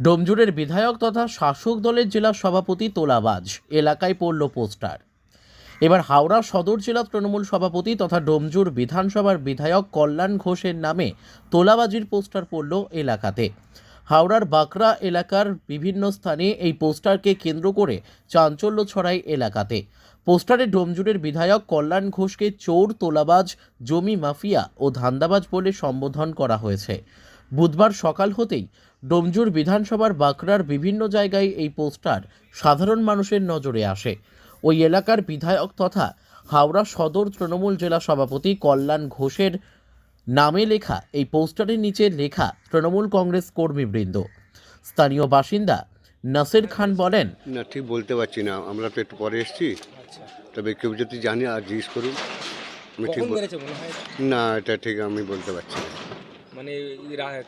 ডোমজুরের বিধায়ক তথা শাসক দলের জেলা সভাপতি তোলাবাজ। এলাকায় পড়ল পোস্টার। এবার হাওড়া সদর জেলা তৃণমূল সভাপতি তথা ডোমজুর বিধানসভার বিধায়ক কল্যাণ ঘোষের নামে তোলাবাজির পোস্টার পড়ল এলাকাতে। হাওড়ার বাঁকড়া এলাকার বিভিন্ন স্থানে এই পোস্টারকে কেন্দ্র করে চাঞ্চল্য ছড়ায় এলাকাতে। পোস্টারে ডোমজুরের বিধায়ক কল্যাণ ঘোষকে চোর, তোলাবাজ, জমি মাফিয়া ও ধান্দাবাজ বলে সম্বোধন করা হয়েছে। বুধবার সকাল হতেই ডোমজুর বিধানসভার বাঁকড়ার বিভিন্ন জায়গায় এই পোস্টার সাধারণ মানুষের নজরে আসে। ওই এলাকার বিধায়ক তথা হাওড়া সদর তৃণমূল জেলা সভাপতি কল্যাণ ঘোষের নামে লেখা এই পোস্টারের নিচে লেখা তৃণমূল কংগ্রেস কর্মীবৃন্দ। স্থানীয় বাসিন্দা নাসির খান বলেন না ঠিক বলতে পারছি না। আমরা তো একটু পরে এসেছি। তবে কেউ যদি জানে আর জিজ্ঞেস করুন। আমি ঠিক না এটা ঠিক আমি বলতে পারছি না। মানে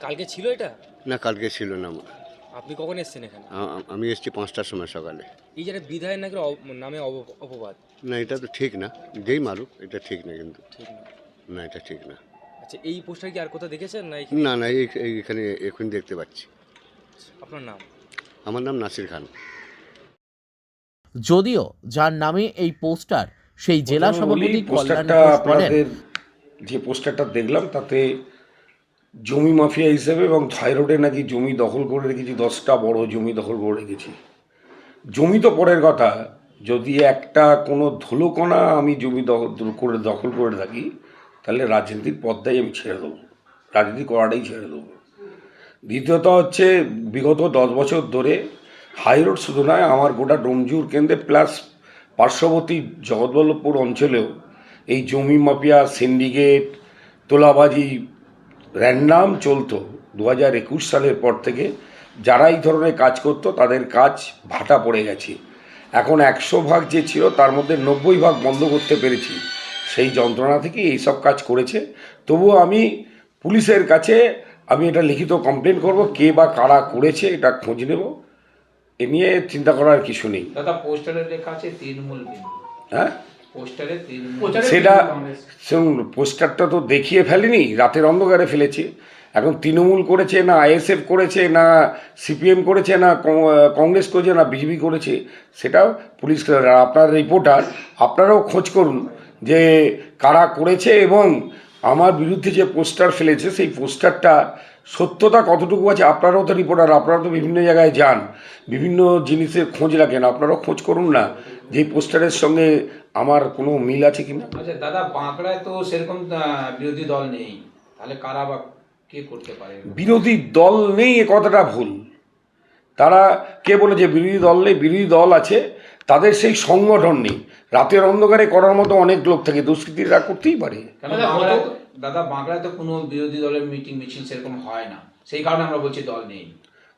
কালকে ছিল এটা? না কালকে ছিল না। আমার। আপনি কখন এসেছেন এখানে? আমি এসেছি পাঁচটার সময় সকালে। এই যে বিধায়ক নাকি নামে অব- অপবাদ? না এটা তো ঠিক না। যেই মারুক এটা ঠিক না কিন্তু। ঠিক না। না এটা ঠিক না। আচ্ছা এই পোস্টার কি আর কোথাও দেখেছেন না না না এখানে এখন দেখতে পাচ্ছি। আপনার নাম? আমার নাম নাসির খান। যদিও যার নামে এই পোস্টার সেই জেলা সভাপতি কল্যাণ পোস্টারটা বলেন। আপনাদের যে পোস্টারটা দেখলাম তাতে জমি মাফিয়া হিসেবে এবং থাইরয়েডে নাকি জমি দখল করে রেখেছি, দশটা বড় জমি দখল করে রেখেছি। জমি তো পরের কথা, যদি একটা কোনো ধুলোকণা আমি জমি দখল করে দখল করে থাকি, তাহলে রাজনীতির পথটাই আমি ছেড়ে দেবো। রাজনীতি করাটাই ছেড়ে দেবো। দ্বিতীয়ত হচ্ছে, বিগত দশ বছর ধরে হাইরোড শুধু নয় আমার গোটা ডোমজুর কেন্দ্রে প্লাস পার্শ্ববর্তী জগৎবল্লভপুর অঞ্চলেও এই জমি মাফিয়া, সিন্ডিকেট, তোলাবাজি র্যান্ডাম চলতো। দু হাজার একুশ সালের পর থেকে যারা এই ধরনের কাজ করতো তাদের কাজ ভাটা পড়ে গেছে। এখন একশো ভাগ যে ছিল তার মধ্যে নব্বই ভাগ বন্ধ করতে পেরেছি। সেই যন্ত্রণা থেকে এইসব কাজ করেছে। তবুও আমি পুলিশের কাছে আমি এটা লিখিত কমপ্লেন করব কে বা কারা করেছে এটা খোঁজ নেব। এ নিয়ে চিন্তা করার কিছু নেই। দাদা পোস্টারে লেখা আছে তৃণমূল হ্যাঁ? সেটা শুনুন পোস্টারটা তো দেখিয়ে ফেলেনি রাতের অন্ধকারে ফেলেছে। এখন তৃণমূল করেছে না আইএসএফ করেছে না সিপিএম করেছে না কংগ্রেস করেছে না বিজেপি করেছে সেটাও পুলিশ আর আপনার রিপোর্টার আপনারাও খোঁজ করুন যে কারা করেছে এবং আমার বিরুদ্ধে যে পোস্টার ফেলেছে সেই পোস্টারটা সত্যতা কতটুকু আছে? আপনারাও তো রিপোর্টার আপনারা তো বিভিন্ন জায়গায় যান বিভিন্ন জিনিসের খোঁজ রাখেন আপনারাও খোঁজ করুন না যে পোস্টারের সঙ্গে আমার কোনো মিল আছে কিনা? আচ্ছা দাদা বাঁকড়ায় তো সেরকম বিরোধী দল নেই। তাহলে কারা বা কে করতে পারে? বিরোধী দল নেই এ কথাটা ভুল। তারা কে বলে যে বিরোধী দল নেই বিরোধী দল আছে তাদের সেই সংগঠন নেই। রাতের অন্ধকারে করার মতো অনেক লোক থাকে দুষ্কৃতীরা করতেই পারে। দাদা বাঁকড়ায় তো কোনো বিরোধী দলের মিটিং মিছিল সেরকম হয় না। সেই কারণে আমরা বলছি দল নেই।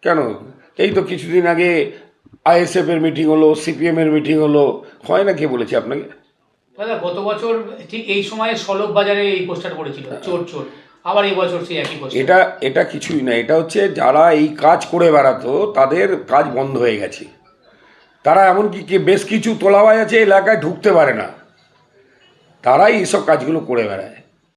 কেন? এই তো কিছুদিন আগে আইএসএফ এর মিটিং হলো সিপিএম এর মিটিং হলো। হয় না কে বলেছে আপনাকে? দাদা গত বছর ঠিক এই সময়ে সলভ বাজারে এই পোস্টার পড়েছিল চোর চোর। আবার এই বছর সেই একই পোস্টার এটা এটা কিছুই না। এটা হচ্ছে যারা এই কাজ করে বেড়াতো তাদের কাজ বন্ধ হয়ে গেছে। তারা এমনকি কি বেশ কিছু তোলাবাজ আছে এলাকায় ঢুকতে পারে না। তারাই এইসব কাজগুলো করে বেড়ায়।